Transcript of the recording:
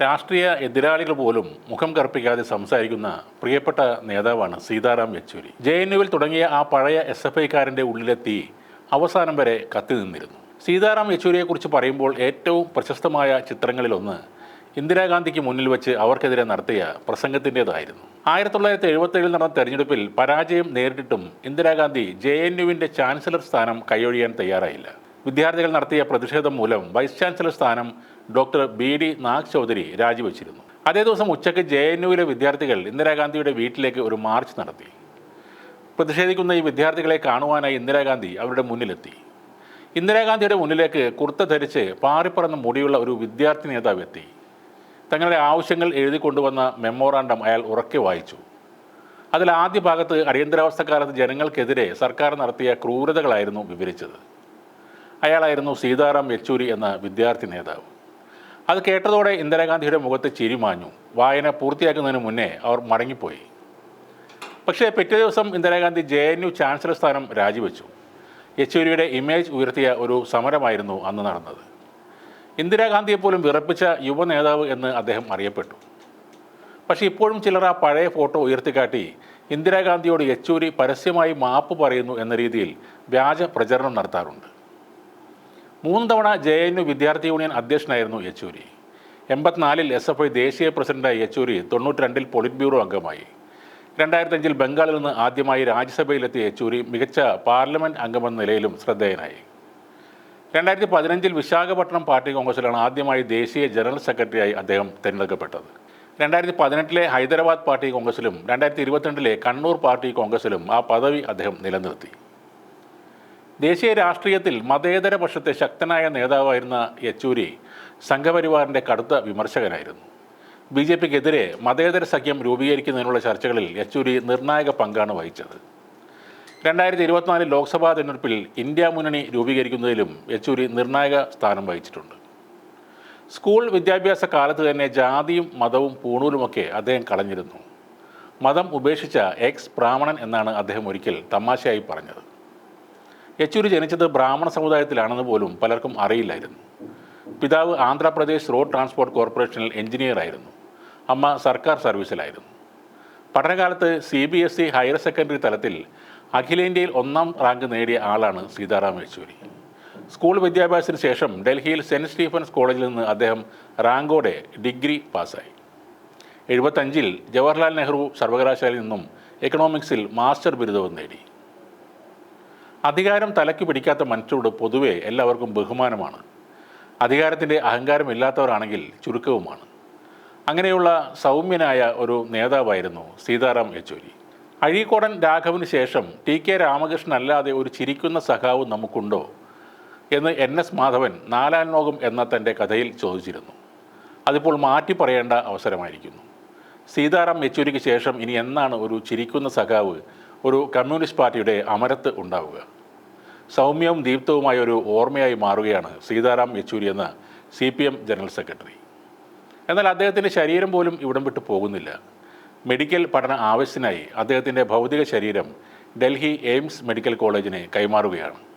രാഷ്ട്രീയ എതിരാളികൾ പോലും മുഖം കറുപ്പിക്കാതെ സംസാരിക്കുന്ന പ്രിയപ്പെട്ട നേതാവാണ് സീതാറാം യെച്ചൂരി. ജെ എൻ യുവിൽ തുടങ്ങിയ ആ പഴയ എസ് എഫ് ഐക്കാരന്റെ ഉള്ളിലെത്തി അവസാനം വരെ കത്തി നിന്നിരുന്നു. സീതാറാം യെച്ചൂരിയെക്കുറിച്ച് പറയുമ്പോൾ ഏറ്റവും പ്രശസ്തമായ ചിത്രങ്ങളിലൊന്ന് ഇന്ദിരാഗാന്ധിക്ക് മുന്നിൽ വെച്ച് അവർക്കെതിരെ നടത്തിയ പ്രസംഗത്തിന്റേതായിരുന്നു. ആയിരത്തി തൊള്ളായിരത്തി എഴുപത്തേഴിൽ നടന്ന തെരഞ്ഞെടുപ്പിൽ പരാജയം നേരിട്ടിട്ടും ഇന്ദിരാഗാന്ധി ജെ എൻ യുവിന്റെ ചാൻസലർ സ്ഥാനം കൈയൊഴിയാൻ തയ്യാറായില്ല. വിദ്യാർത്ഥികൾ നടത്തിയ പ്രതിഷേധം മൂലം വൈസ് ചാൻസലർ സ്ഥാനം doctor B D Nag Chaudhary രാജിവെച്ചിരുന്നു. അതേ ദിവസം ഉച്ചയ്ക്ക് ജെ എൻ യുവിലെ വിദ്യാർത്ഥികൾ ഇന്ദിരാഗാന്ധിയുടെ വീട്ടിലേക്ക് ഒരു മാർച്ച് നടത്തി. പ്രതിഷേധിക്കുന്ന ഈ വിദ്യാർത്ഥികളെ കാണുവാനായി ഇന്ദിരാഗാന്ധി അവരുടെ മുന്നിലെത്തി. ഇന്ദിരാഗാന്ധിയുടെ മുന്നിലേക്ക് കുർത്ത ധരിച്ച് പാറിപ്പറന്ന് മുടിയുള്ള ഒരു വിദ്യാർത്ഥി നേതാവ് എത്തി. തങ്ങളുടെ ആവശ്യങ്ങൾ എഴുതി കൊണ്ടുവന്ന മെമ്മോറാണ്ടം അയാൾ ഉറക്കെ വായിച്ചു. അതിൽ ആദ്യ ഭാഗത്ത് അടിയന്തരാവസ്ഥക്കാലത്ത് ജനങ്ങൾക്കെതിരെ സർക്കാർ നടത്തിയ ക്രൂരതകളായിരുന്നു വിവരിച്ചത്. അയാളായിരുന്നു സീതാറാം യെച്ചൂരി എന്ന വിദ്യാർത്ഥി നേതാവ്. അത് കേട്ടതോടെ ഇന്ദിരാഗാന്ധിയുടെ മുഖത്ത് ചിരി മാഞ്ഞു. വായന പൂർത്തിയാക്കുന്നതിന് മുന്നേ അവർ മടങ്ങിപ്പോയി. പക്ഷേ പിറ്റേ ദിവസം Indira Gandhi J N U chancellor സ്ഥാനം രാജിവെച്ചു. യെച്ചൂരിയുടെ ഇമേജ് ഉയർത്തിയ ഒരു സമരമായിരുന്നു അന്ന് നടന്നത്. ഇന്ദിരാഗാന്ധിയെപ്പോലും വിറപ്പിച്ച യുവ നേതാവ് എന്ന് അദ്ദേഹം അറിയപ്പെട്ടു. പക്ഷേ ഇപ്പോഴും ചിലർ ആ പഴയ ഫോട്ടോ ഉയർത്തിക്കാട്ടി ഇന്ദിരാഗാന്ധിയോട് യെച്ചൂരി പരസ്യമായി മാപ്പ് പറയുന്നു എന്ന രീതിയിൽ വ്യാജ പ്രചരണം നടത്താറുണ്ട്. മൂന്ന് തവണ ജെ എൻ യു വിദ്യാർത്ഥി യൂണിയൻ അധ്യക്ഷനായിരുന്നു യെച്ചൂരി. എൺപത്തിനാലിൽ എസ് എഫ് ഐ ദേശീയ പ്രസിഡന്റായി യെച്ചൂരി തൊണ്ണൂറ്റി രണ്ടിൽ പൊളിറ്റ് ബ്യൂറോ അംഗമായി. രണ്ടായിരത്തി അഞ്ചിൽ ബംഗാളിൽ നിന്ന് ആദ്യമായി രാജ്യസഭയിലെത്തിയ യെച്ചൂരി മികച്ച പാർലമെന്റ് അംഗമെന്ന നിലയിലും ശ്രദ്ധേയനായി. രണ്ടായിരത്തി പതിനഞ്ചിൽ വിശാഖപട്ടണം പാർട്ടി കോൺഗ്രസിലാണ് ആദ്യമായി ദേശീയ ജനറൽ സെക്രട്ടറിയായി അദ്ദേഹം തിരഞ്ഞെടുക്കപ്പെട്ടത്. രണ്ടായിരത്തി പതിനെട്ടിലെ ഹൈദരാബാദ് പാർട്ടി കോൺഗ്രസിലും രണ്ടായിരത്തി ഇരുപത്തിരണ്ടിലെ കണ്ണൂർ പാർട്ടി കോൺഗ്രസിലും ആ പദവി അദ്ദേഹം നിലനിർത്തി. ദേശീയ രാഷ്ട്രീയത്തിൽ മതേതര പക്ഷത്തെ ശക്തനായ നേതാവായിരുന്ന യെച്ചൂരി സംഘപരിവാറിന്റെ കടുത്ത വിമർശകനായിരുന്നു. ബി ജെ പിക്കെതിരെ മതേതര സഖ്യം രൂപീകരിക്കുന്നതിനുള്ള ചർച്ചകളിൽ യെച്ചൂരി നിർണായക പങ്കാണ് വഹിച്ചത്. രണ്ടായിരത്തി ഇരുപത്തിനാല് ലോക്സഭാ തെരഞ്ഞെടുപ്പിൽ ഇന്ത്യ മുന്നണി രൂപീകരിക്കുന്നതിലും യെച്ചൂരി നിർണായക സ്ഥാനം വഹിച്ചിട്ടുണ്ട്. സ്കൂൾ വിദ്യാഭ്യാസ കാലത്ത് തന്നെ ജാതിയും മതവും പൂണൂലുമൊക്കെ അദ്ദേഹം കളഞ്ഞിരുന്നു. മതം ഉപേക്ഷിച്ച എക്സ് ബ്രാഹ്മണൻ എന്നാണ് അദ്ദേഹം ഒരിക്കൽ തമാശയായി പറഞ്ഞത്. യെച്ചൂരി ജനിച്ചത് ബ്രാഹ്മണ സമുദായത്തിലാണെന്ന് പോലും പലർക്കും അറിയില്ലായിരുന്നു. പിതാവ് ആന്ധ്രാപ്രദേശ് റോഡ് ട്രാൻസ്പോർട്ട് കോർപ്പറേഷനിൽ എഞ്ചിനീയറായിരുന്നു. അമ്മ സർക്കാർ സർവീസിലായിരുന്നു. പഠനകാലത്ത് C B S E higher secondary തലത്തിൽ അഖിലേന്ത്യയിൽ ഒന്നാം റാങ്ക് നേടിയ ആളാണ് സീതാറാം യെച്ചൂരി. സ്കൂൾ വിദ്യാഭ്യാസത്തിന് ശേഷം ഡൽഹിയിൽ സെന്റ് സ്റ്റീഫൻസ് കോളേജിൽ നിന്ന് അദ്ദേഹം റാങ്കോടെ ഡിഗ്രി പാസ്സായി. എഴുപത്തഞ്ചിൽ ജവഹർലാൽ നെഹ്റു സർവകലാശാലയിൽ നിന്നും എക്കണോമിക്സിൽ മാസ്റ്റർ ബിരുദവും നേടി. അധികാരം തലയ്ക്ക് പിടിക്കാത്ത മനുഷ്യരോട് പൊതുവെ എല്ലാവർക്കും ബഹുമാനമാണ്. അധികാരത്തിന്റെ അഹങ്കാരമില്ലാത്തവരാണെങ്കിൽ ചുരുക്കവുമാണ്. അങ്ങനെയുള്ള സൗമ്യനായ ഒരു നേതാവായിരുന്നു സീതാറാം യെച്ചൂരി. അഴീക്കോടൻ രാഘവന് ശേഷം ടി കെ രാമകൃഷ്ണൻ അല്ലാതെ ഒരു ചിരിക്കുന്ന സഖാവ് നമുക്കുണ്ടോ എന്ന് എൻ എസ് മാധവൻ നാലാം ലോകം എന്ന തന്റെ കഥയിൽ ചോദിച്ചിരുന്നു. അതിപ്പോൾ മാറ്റി പറയേണ്ട അവസരമായിരിക്കുന്നു. സീതാറാം യെച്ചൂരിക്ക് ശേഷം ഇനി എന്നാണ് ഒരു ചിരിക്കുന്ന സഖാവ് ഒരു കമ്മ്യൂണിസ്റ്റ് പാർട്ടിയുടെ അമരത്ത് ഉണ്ടാവുക. സൗമ്യവും ദീപ്തവുമായ ഒരു ഓർമ്മയായി മാറുകയാണ് സീതാറാം യെച്ചൂരി എന്ന C P M general secretary. എന്നാൽ അദ്ദേഹത്തിന്റെ ശരീരം പോലും ഇവിടം വിട്ടു പോകുന്നില്ല. മെഡിക്കൽ പഠന ആവശ്യത്തിനായി അദ്ദേഹത്തിന്റെ ഭൗതിക ശരീരം ഡൽഹി എയിംസ് മെഡിക്കൽ കോളേജിനെ കൈമാറുകയാണ്.